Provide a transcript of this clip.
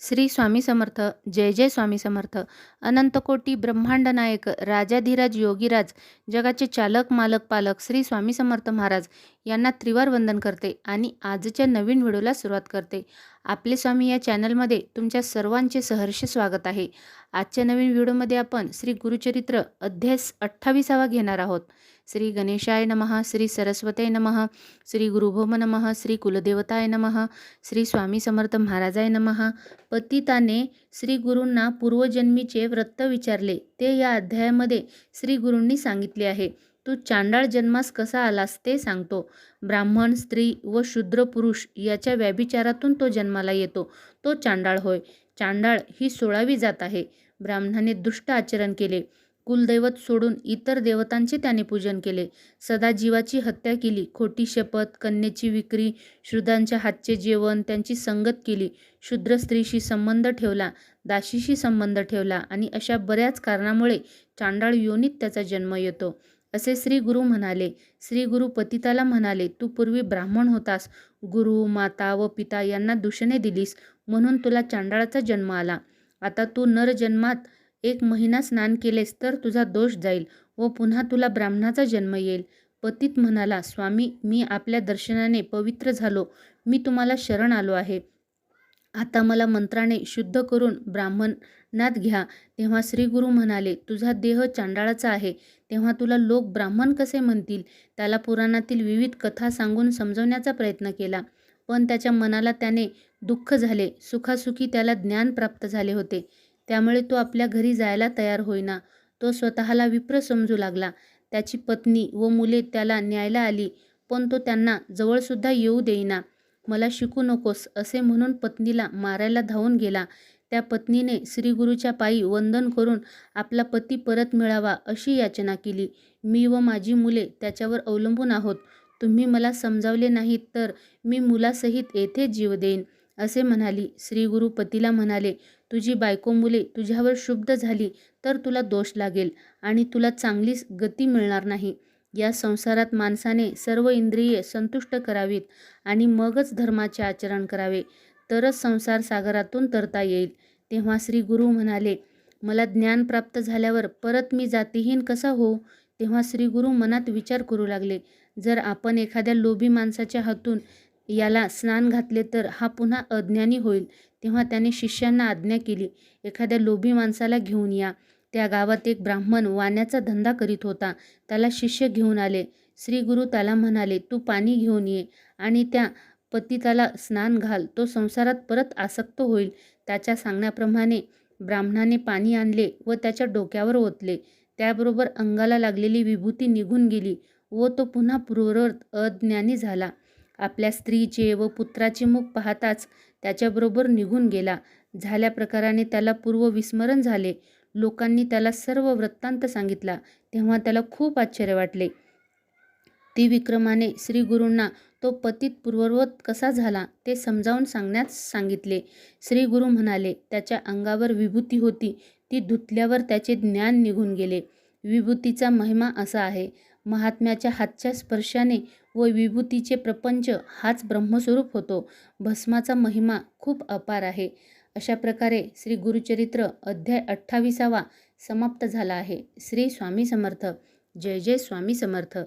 श्री स्वामी समर्थ जय जय स्वामी समर्थ. अनंतकोटी ब्रह्मांड नायक राजाधिराज योगीराज जगाचे चालक मालक पालक श्री स्वामी समर्थ महाराज यांना त्रिवार वंदन करते आणि आजच्या नवीन व्हिडिओला सुरुवात करते. आपले स्वामी या चॅनलमध्ये तुमच्या सर्वांचे सहर्ष स्वागत आहे. आजच्या नवीन व्हिडिओमध्ये आपण श्री गुरुचरित्र अध्यास अठ्ठावीसावा घेणार आहोत. श्री गणेशाय नमः श्री सरस्वते नमः श्री गुरुभोम नमः श्री कुलदेवताय नमः श्री स्वामी समर्थ महाराजाय नमः. पतिताने श्री गुरूंना पूर्वजन्मीचे व्रत विचारले. ते या अध्यायामध्ये श्री गुरूंनी सांगितले आहे. तू चांडाळ जन्मास कसा आलास ते सांगतो. ब्राह्मण स्त्री व शूद्र पुरुष याच्या व्याभिचारातून तो जन्माला येतो. तो चांडाळ होय. चांडाळ ही सोळावी जात आहे. ब्राह्मणाने दुष्ट आचरण केले. कुलदैवत सोडून इतर देवतांचे त्याने पूजन केले. सदा जीवाची हत्या केली. खोटी शपथ कन्येची विक्री शूद्रांच्या हातचे जेवण त्यांची संगत केली. शूद्र स्त्रीशी संबंध ठेवला दाशीशी संबंध ठेवला आणि अशा बऱ्याच कारणामुळे चांडाळ योनीत त्याचा जन्म येतो. असे श्री गुरु म्हणाले. श्री गुरु पतिताला म्हणाले तू पूर्वी ब्राह्मण होतास. गुरु माता व पिता यांना दूषणे दिलीस. म्हणून तुला चांडाळाचा जन्म आला. आता तू नर जन्मात एक महिना स्नान केलेस तर तुझा दोष जाईल व पुन्हा तुला ब्राह्मणाचा जन्म येईल. पतित म्हणाला स्वामी मी आपल्या दर्शनाने पवित्र झालो. मी तुम्हाला शरण आलो आहे. आता मला मंत्राने शुद्ध करून ब्राह्मणात घ्या. तेव्हा श्रीगुरु म्हणाले तुझा देह चांडाळाचा आहे. तेव्हा तुला लोक ब्राह्मण कसे म्हणतील? त्याला पुराणातील विविध कथा सांगून समजवण्याचा प्रयत्न केला. पण त्याच्या मनाला त्याने दुःख झाले. सुखासुखी त्याला ज्ञान प्राप्त झाले होते. त्यामुळे तो आपल्या घरी जायला तयार होईना. तो स्वतःला विप्र समजू लागला. त्याची पत्नी व मुले त्याला न्यायला आली पण तो त्यांना जवळसुद्धा येऊ देईना. मला शिकू नकोस असे म्हणून पत्नीला मारायला धावून गेला. त्या पत्नीने श्रीगुरूच्या पायी वंदन करून आपला पती परत मिळावा अशी याचना केली. मी व माझी मुले त्याच्यावर अवलंबून आहोत. तुम्ही मला समजावले नाहीत तर मी मुलासहित येथे जीव देईन असे म्हणाली. श्रीगुरु पतीला म्हणाले तुझी बायको मुले तुझ्यावर शुद्ध झाली तर तुला दोष लागेल आणि तुला चांगलीच गती मिळणार नाही. या संसारात माणसाने सर्व इंद्रिये संतुष्ट करावीत आणि मगच धर्माचे आचरण करावे. तरच संसार सागरातून तरता येईल. तेव्हा श्री गुरु म्हणाले मला ज्ञान प्राप्त झाल्यावर परत मी जातीहीन कसा होऊ? तेव्हा श्री गुरु मनात विचार करू लागले जर आपण एखाद्या लोभी माणसाच्या हातून याला स्नान घातले तर हा पुन्हा अज्ञानी होईल. तेव्हा त्याने शिष्यांना आज्ञा केली एखाद्या लोभी माणसाला घेऊन या. त्या गावात एक ब्राह्मण वाण्याचा धंदा करीत होता. त्याला शिष्य घेऊन आले. श्री गुरु त्याला म्हणाले तू पाणी घेऊन ये आणि त्या पतिताला स्नान घाल. तो संसारात परत आसक्त होईल. त्याच्या सांगण्याप्रमाणे ब्राह्मणाने पाणी आणले व त्याच्या डोक्यावर ओतले. त्याबरोबर अंगाला लागलेली विभूती निघून गेली व तो पुन्हा पूर्ववत अज्ञानी झाला. आपल्या स्त्रीचे व पुत्राचे मुख पाहताच त्याच्याबरोबर निघून गेला. झाल्या प्रकाराने त्याला पूर्व विस्मरण झाले. लोकांनी त्याला सर्व वृत्तांत सांगितला. तेव्हा त्याला खूप आश्चर्य वाटले. ती विक्रमाने श्रीगुरूंना तो पतित पूर्ववत कसा झाला ते समजावून सांगण्यास सांगितले. श्रीगुरु म्हणाले त्याच्या अंगावर विभूती होती. ती धुतल्यावर त्याचे ज्ञान निघून गेले. विभूतीचा महिमा असा आहे. महात्म्याच्या हातच्या स्पर्शाने व विभूतीचे प्रपंच हाच ब्रह्मस्वरूप होतो. भस्माचा महिमा खूप अपार आहे. अशा प्रकारे श्री गुरुचरित्र अध्याय अठ्ठावीसावा समाप्त झाला आहे. श्री स्वामी समर्थ. जय जय स्वामी समर्थ.